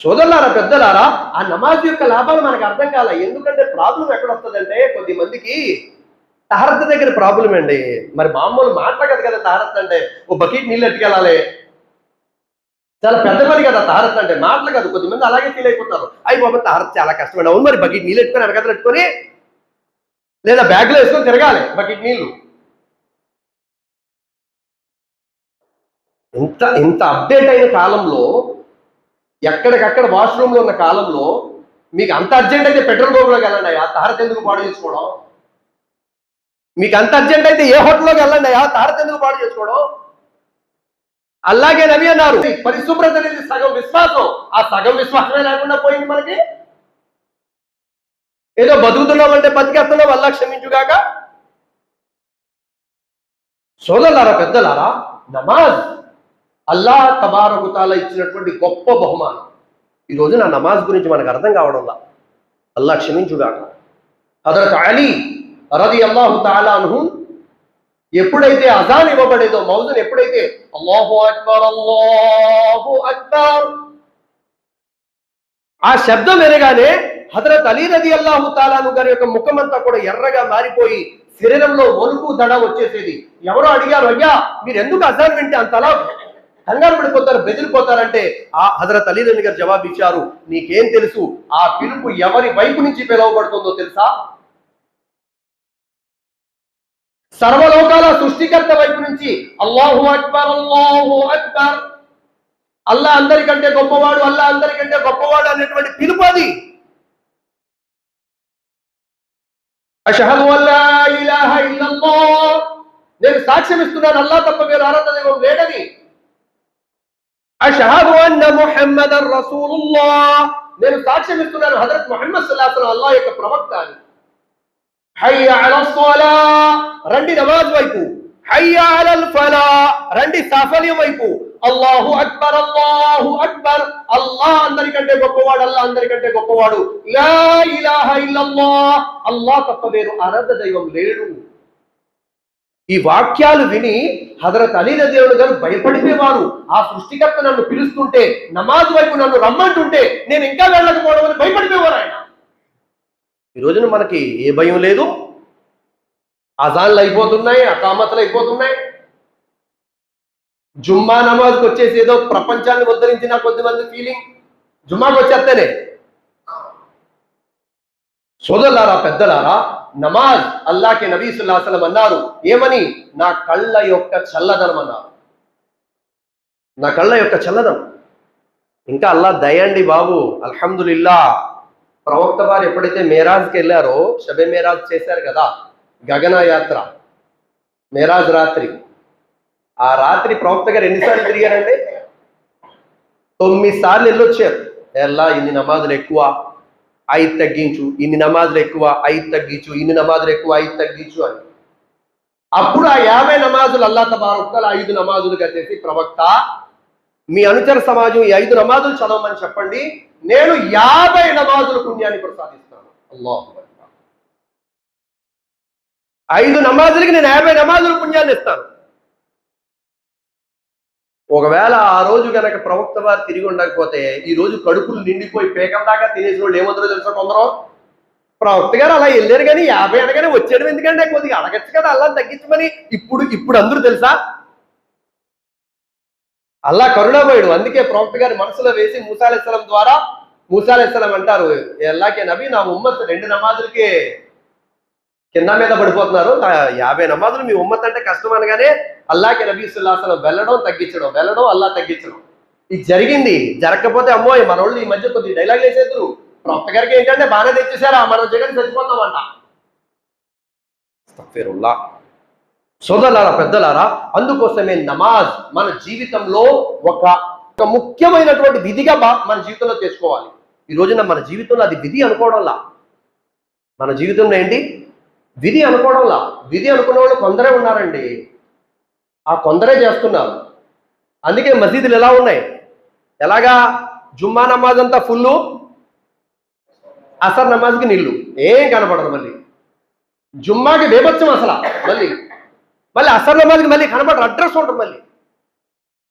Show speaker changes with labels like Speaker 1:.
Speaker 1: సోదరులారా పెద్దలారా ఆ నమాజ్ యొక్క లాభాలు మనకు అర్థం కాల? ఎందుకంటే ప్రాబ్లం ఎక్కడ వస్తుందంటే కొద్ది మందికి తహరత్ దగ్గర ప్రాబ్లం అండి. మరి మామూలు మాట్లాడదు కదా తహరత్ అంటే? ఓ బకెట్ నీళ్ళు ఎట్టుకెళ్ళాలి? చాలా పెద్ద పని కదా తహరత్ అంటే. మాటలు కాదు కొద్దిమంది అలాగే ఫీల్ అయిపోతారు. అయి బాబా తహరత్ చాలా కష్టమైన అవును మరి బకెట్ నీళ్ళు ఎట్టుకొని వెనకతలు పెట్టుకొని లేదా బ్యాగ్లో వేసుకొని తిరగాలి బకెట్ నీళ్ళు. ఇంత ఇంత అప్డేట్ అయిన కాలంలో ఎక్కడికక్కడ వాష్రూమ్లో ఉన్న కాలంలో మీకు అంత అర్జెంట్ అయితే పెట్రోల్ బంక్లోకి వెళ్ళండి ఆ తారత ఎందుకు పాడు చేసుకోవడం? మీకు అంత అర్జెంట్ అయితే ఏ హోటల్లోకి వెళ్ళండి ఆ తారత ఎందుకు పాడు చేసుకోవడం? అలాగే నవి అన్నారు పరిశుభ్రత అనేది సగం విశ్వాసం. ఆ సగం విశ్వాసమే లేకుండా పోయింది మనకి. ఏదో బతుకుతున్నామంటే బతికేస్తున్నాం అల్లా క్షమించుగాక. సోదరులారా పెద్దలారా నమాజ్ అల్లా తబారకుతాల ఇచ్చినటువంటి గొప్ప బహుమానం. ఈరోజు నా నమాజ్ గురించి మనకు అర్థం కావడంలా అల్లా క్షమించుగాక. హజరత్ అలీ రది అల్లాహు తాలాను ఎప్పుడైతే అజాన్ ఇవ్వబడేదో మౌజన్ ఎప్పుడైతే అల్లాహు అక్బర్ అల్లాహు అక్బర్ ఆ శబ్దం వినగానే హజరత్ అలీ రది అల్లాహు తాలాను గారి యొక్క ముఖం అంతా కూడా ఎర్రగా మారిపోయి శరీరంలో వణుకు దడ వచ్చేసేది. ఎవరో అడిగారు అయ్యా మీరు ఎందుకు అజాన్ వింటే అంతలా కంగారు పడిపోతారు బెదిరిపోతారంటే ఆ హజరత్ అలీదండి గారు జవాబు ఇచ్చారు. నీకేం తెలుసు? ఆ పిలుపు ఎవరి వైపు నుంచి పిలువబడుతుందో తెలుసా? సర్వలోకాల సృష్టికర్త వైపు నుంచి అల్లాహు అక్బర్ అల్లాహు అక్బర్. అల్లా అందరికంటే గొప్పవాడు అల్లా అందరికంటే గొప్పవాడు అనేటువంటి పిలుపు అది. అల్లా నేను సాక్ష్యం ఇస్తున్నాను అల్లా తప్ప వేరు ఆరాధన దైవం లేడని. అషహదు అన్న ముహమ్మద్ రసూలుల్లా నేను సాక్ష్యం ఇస్తున్నాను హజరత్ ముహమ్మద్ సల్లాహు అల్లా యొక్క ప్రవక్త అని హయ్య అలల్ రండి నమాజ్ వైపు. హయ్య అలల్ ఫలా రండి సాఫల్యం వైపు. అల్లాహు అక్బర్ అల్లాహు అక్బర్. అల్లాహ్ అందరికంటే గొప్పవాడు అల్లాహ్ అందరికంటే గొప్పవాడు. లా ఇలాహ ఇల్లల్లాహ్. అల్లాహ్ తప్ప వేరు ఆరాధ దైవం లేడు. ఈ వాక్యాలు విని హజరత్ అలీ దేవుడు గారు భయపడిపోయేవారు. ఆ సృష్టికర్త నన్ను పిలుస్తుంటే నమాజ్ వైపు నన్ను రమ్మంటుంటే నేను ఇంకా వెళ్ళకపోవడం అని భయపడిపోయేవారు ఆయన. ఈ రోజున మనకి ఏ భయం లేదు. అజాన్లు అయిపోతున్నాయి అకామతలు అయిపోతున్నాయి. జుమ్మా నమాజ్కి వచ్చేసి ఏదో ప్రపంచాన్ని ఉద్ధరించిన కొద్దిమంది ఫీలింగ్ జుమ్మాకి వచ్చేస్తేనే. సోదరులారా పెద్దలారా నమాజ్ అల్లాకి నబీ సుల్లాసలం అన్నారు. ఏమని? నా కళ్ళ యొక్క చల్లదనం అన్నారు. నా కళ్ళ యొక్క చల్లదనం. ఇంకా అల్లా దయండి బాబు అల్హమ్దులిల్లా ప్రవక్త వారు ఎప్పుడైతే మేరాజ్కి వెళ్ళారో షబే మేరాజ్ చేశారు కదా గగన యాత్ర మేరాజ్ రాత్రి. ఆ రాత్రి ప్రవక్త గారు ఎన్నిసార్లు తిరిగారండి? తొమ్మిది సార్లు వెళ్ళొచ్చారు. ఎలా ఇన్ని నమాజులు ఎక్కువ. ఐదు తగ్గించు ఇన్ని నమాజులు ఎక్కువ ఐదు తగ్గించు ఇన్ని నమాజులు ఎక్కువ ఐదు తగ్గించు అని. అప్పుడు ఆ యాభై నమాజులు అల్లా తబారుక్కలు ఐదు నమాజులుగా చేసి ప్రవక్త మీ అనుచర సమాజం ఈ ఐదు నమాజులు చదవమని చెప్పండి నేను యాభై నమాజుల పుణ్యాన్ని ప్రసాదిస్తాను. అల్లాహు ఐదు నమాజులకి నేను యాభై నమాజుల పుణ్యాన్ని ఇస్తాను. ఒకవేళ ఆ రోజు గనక ప్రవక్త వారు తిరిగి ఉండకపోతే ఈ రోజు కడుపులు నిండిపోయి పేకం దాకా తినేసిన వాళ్ళు ఏమందరో తెలుసా కొందరు? ప్రవక్త గారు అలా వెళ్ళారు కానీ యాభై అనగానే వచ్చేయడం ఎందుకంటే కొద్దిగా అడగచ్చు కదా అలా తగ్గించమని. ఇప్పుడు ఇప్పుడు అందరూ తెలుసా? అల్లా కరుణామయుడు. అందుకే ప్రవక్త గారి మనసులో వేసి మూసాలేశ్వరం ద్వారా మూసాలేశ్వరం అంటారు ఎల్లాకే నబి నా ఉమ్మత్ రెండు నమాజులకి కింద మీద పడిపోతున్నారు. యాభై నమాజులు మీ ఉమ్మత్ అంటే కష్టం అనగానే అల్లాకి నబీసుల్లాసనం వెళ్ళడం తగ్గించడం వెళ్ళడం అల్లా తగ్గించడం. ఇది జరిగింది. జరగకపోతే అమ్మో మన వాళ్ళు ఈ మధ్య కొద్ది డైలాగ్ వేసేద్దరు ప్రవక్త గారికి ఏంటంటే బాగానే తెచ్చేసారా మనం జగన్ చచ్చిపోతామంట. అస్తగ్ఫిరుల్లాహ్. సోదరులారా పెద్దలారా అందుకోసమే నమాజ్ మన జీవితంలో ఒక ఒక ముఖ్యమైనటువంటి విధిగా బా- మన జీవితంలో తెచ్చుకోవాలి ఈ రోజున మన జీవితంలో అది విధి అనుకోవడంలా. మన జీవితంలో ఏంటి? విధి అనుకోవడంలా విధి అనుకున్న వాళ్ళు కొందరే ఉన్నారండి. ఆ కొందరే చేస్తున్నారు. అందుకే మసీదులు ఎలా ఉన్నాయి? ఎలాగా? జుమ్మా నమాజ్ అంతా ఫుల్ అసర్ నమాజ్కి నీళ్ళు ఏం కనపడదు మళ్ళీ. జుమ్మాకి బేబచ్చం అసలు. మళ్ళీ. మళ్ళీ అసర్ నమాజ్కి మళ్ళీ కనపడరు. అడ్రస్ ఉంటుంది మళ్ళీ.